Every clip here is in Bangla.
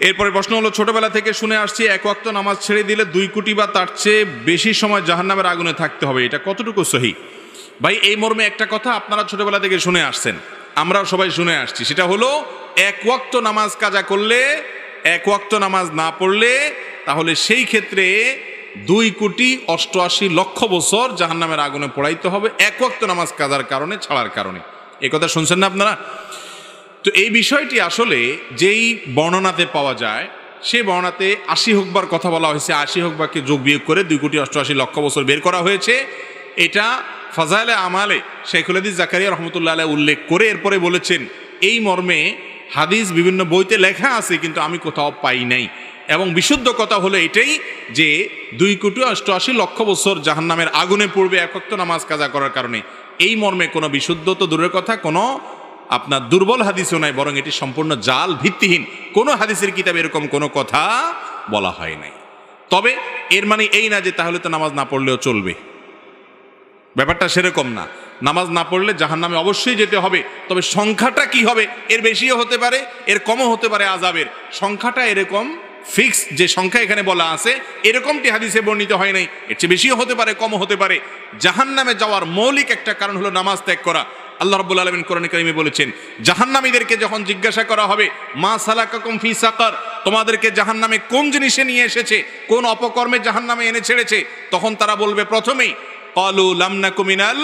এরপরে প্রশ্ন হলো, ছোটবেলা থেকে শুনে আসছি, এক ওয়াক্ত নামাজ ছেড়ে দিলে দুই কোটি বা তার চেয়ে বেশি সময় জাহান্নামের আগুনে থাকতে হবে। এটা কতটুকু সহি? ভাই, এই মর্মে একটা কথা আপনারা ছোটবেলা থেকে শুনে আসছেন। আমরাও সবাই শুনে আসছি। সেটা হলো, এক ওয়াক্ত নামাজ কাজা করলে, এক ওয়াক্ত নামাজ না পড়লে, তাহলে সেই ক্ষেত্রে দুই কোটি অষ্টআশি লক্ষ বছর জাহান্নামের আগুনে পড়াইতে হবে, এক ওয়াক্ত নামাজ কাজার কারণে, ছাড়ার কারণে। এই কথা শুনছেন না আপনারা? তো এই বিষয়টি আসলে যেই বর্ণনাতে পাওয়া যায় সে বর্ণাতে আশি হোকবার কথা বলা হয়েছে, আশি হোকবারকে যোগ বিয়োগ করে দুই কোটি অষ্টআশি লক্ষ বছর বের করা হয়েছে। এটা ফাজাইলে আমালে শেখুল হাদিস জাকারিয়া রহমতুল্লাহ আলাইহ উল্লেখ করে এরপরে বলেছেন, এই মর্মে হাদিস বিভিন্ন বইতে লেখা আছে কিন্তু আমি কোথাও পাই নাই। এবং বিশুদ্ধ কথা হলো এটাই যে দুই কোটি অষ্টআশি লক্ষ বছর জাহান্নামের আগুনে পড়বে একত্র নামাজ কাজা করার কারণে। এই মর্মে কোনো বিশুদ্ধ তো দূরের কথা, কোনো আপনার দুর্বল হাদিসও নাই, বরং এটি সম্পূর্ণ জাল ভিত্তিহীন। কোনো হাদিসের কিতাবে এরকম কোনো কথা বলা হয় নাই। তবে এর মানে এই না যে তাহলে তো নামাজ না পড়লেও চলবে। ব্যাপারটা সেরকম না। নামাজ না পড়লে জাহান নামে অবশ্যই যেতে হবে। তবে সংখ্যাটা কি হবে? এর বেশিও হতে পারে, এর কমও হতে পারে আজাবের সংখ্যাটা এরকম ফিক্স যে সংখ্যা এখানে বলা আছে, এরকমটি হাদিসে বর্ণিত হয় নাই। এর চেয়ে বেশিও হতে পারে, কমও হতে পারে। জাহান নামে যাওয়ার মৌলিক একটা কারণ হলো নামাজ ত্যাগ করা। আল্লাহ রব্বুল আলমিন কোরআন কারিমে বলেছেন, জাহান্নামীদেরকে যখন জিজ্ঞাসা করা হবে, মা সালাকাকুম ফি সাকার, তোমাদেরকে জাহান্নামে কোন জিনিসে নিয়ে এসেছে, কোন অপকর্মে জাহান্নামে এনে ছেড়েছে? তখন তারা বলবে, প্রথমেই, কলু লামনা কুমিনাল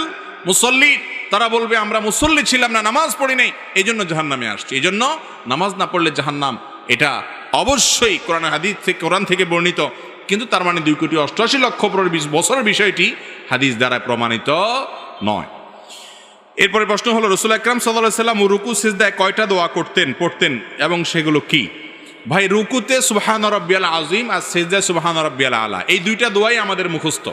মুসল্লি তারা বলবে, আমরা মুসল্লি ছিলাম না, নামাজ পড়ি নাই এই জন্য জাহান্নামে আসছি। এই জন্য নামাজ না পড়লে জাহান্নাম, এটা অবশ্যই কোরআন হাদিস থেকে, কোরআন থেকে বর্ণিত। কিন্তু তার মানে দুই কোটি অষ্টআশি লক্ষ বিশ বছরের বিষয়টি হাদিস দ্বারা প্রমাণিত নয়। এরপরে প্রশ্ন হলো, রসুল আকরাম সাল্লাহ সাল্লাম রুকু, সিজদায় কয়টা দোয়া করতেন, পড়তেন, এবং সেগুলো কি? ভাই, রুকুতে সুবাহান রব্বিয়াল আজিম আর সেজদায় সুবাহান রব্বিয়াল আলা, এই দুইটা দোয়াই আমাদের মুখস্থ।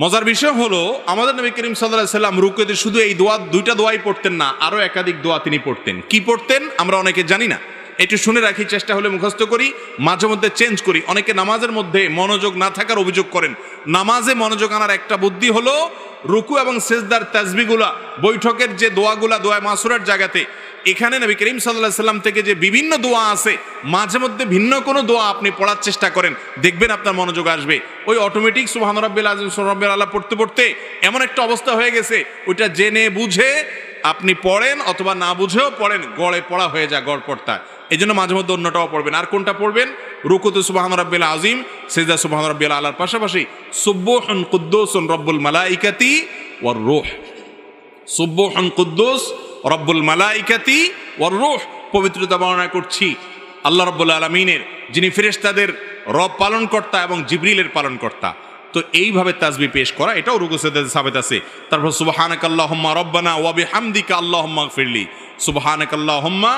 মজার বিষয় হলো, আমাদের নবী করিম সাল্লাহ সাল্লাম রুকুতে শুধু এই দোয়া, দুইটা দোয়াই পড়তেন না আরও একাধিক দোয়া তিনি পড়তেন। কি পড়তেন? আমরা অনেকে জানি না। একটু শুনে রাখি, চেষ্টা হলে মুখস্থ করি, মাঝে মধ্যে চেঞ্জ করি। অনেকে নামাজের মধ্যে মনোযোগ না থাকার অভিযোগ করেন। নামাজে মনোযোগ আনার একটা বুদ্ধি হলো রুকু এবং সেজদার তাজবিগুলা, বৈঠকের যে দোয়াগুলা, দোয়া মাসুরের জায়গাতে, এখানে নবী করিম সাল্লাহ সাল্লাম থেকে যে বিভিন্ন দোয়া আছে, মাঝে মধ্যে ভিন্ন কোনো দোয়া আপনি পড়ার চেষ্টা করেন, দেখবেন আপনার মনোযোগ আসবে। ওই অটোমেটিক সুবাহান রব্বিল আজিম রব্বিল আল্লাহ পড়তে পড়তে এমন একটা অবস্থা হয়ে গেছে, ওইটা জেনে বুঝে আপনি পড়েন অথবা না বুঝেও পড়েন, গড়ে পড়া হয়ে যায়, গড় পড়তা এই জন্য মাঝে মধ্যে অন্যটাও পড়বেন। আর কোনটা পড়বেন? রুকুতু সুবাহান রব্বিল আজিম সেজদা সুবাহান রব্বিল আল্লাহর পাশাপাশি সুব্বুহন কুদ্দুসুন রব্বুল মালাইকাতি ওয়ার রুহ। সুব্বুহন কুদ্দোস রব্বুল মালাইকাতি ওয়ার রোহ। পবিত্রতা বর্ণনা করছি আল্লাহ রব্বুল আলমিনের, যিনি ফেরেশতাদের রব পালনকর্তা এবং জিবরিলের পালনকর্তা। তো এইভাবে তাজবি পেশ করা, এটাও রুকু সেদাতে সাবেত আছে। তারপর সুবহানাক আল্লাহুম্মা রব্বানা ওয়া বিহামদিকা আল্লাহুম্মা গফিরলি। সুবহানাক আল্লাহুম্মা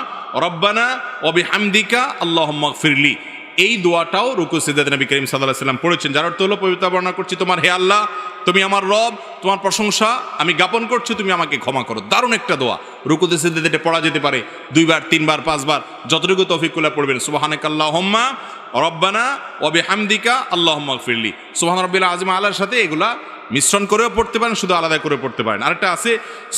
রব্বানা ওয়া বিহামদিকা আল্লাহুম্মা গফিরলি। এই দোয়াটাও রুকু সিদ্দাত নবী করিম সাল্লাহ সাল্লাম পড়েছেন। যার অর্থ হলো, পবিত্র বর্ণনা করছি তোমার, হে আল্লাহ, তুমি আমার রব, তোমার প্রশংসা, আমি জ্ঞাপন করছি, তুমি আমাকে ক্ষমা করো। দারুণ একটা দোয়া। রুকুতে সিদ্দাতে পড়া যেতে পারে, দুইবার, তিনবার, পাঁচবার, যতটুকু তৌফিকুল্লাহ পড়বেন। সুবাহানাক আল্লাহ হোম্মা রব্বানা ওবে হামদিকা আল্লাহ ফিরলি সুবাহান রব্বিল্লা আজমা আল্লাহর সাথে এগুলা মিশ্রণ করেও পড়তে পারেন, শুধু আলাদা করে পড়তে পারেন। আরেকটা আছে,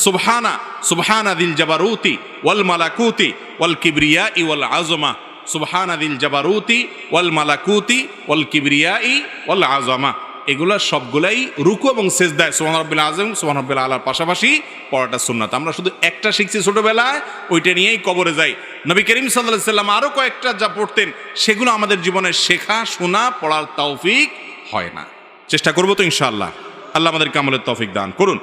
সুবহানা সুবহানা দিল জাবারুতি ওয়াল মালাকুতি ওয়াল কিবরিয়া ই ওয়াল আজমা সুবহানা দিল জাবারুতি, ওয়াল মালাকুতি, ওয়াল কিবরিয়া ই ওয়াল আজমা এগুলো সবগুলাই রুকু এবং সেজদায় সোহান রব্বিল আজম সোহান রব্বিল আল্লাহর পাশাপাশি পড়াটা সুন্নাত। আমরা শুধু একটা শিখছি ছোটবেলায়, ওইটা নিয়েই কবরে যাই। নবী করিম সাল্লাহ সাল্লাম আরও কয়েকটা যা পড়তেন, সেগুলো আমাদের জীবনে শেখা, শোনা, পড়ার তৌফিক হয় না। চেষ্টা করব তো ইনশাআল্লাহ। আল্লাহ আমাদেরকে আমলের তৌফিক দান করুন।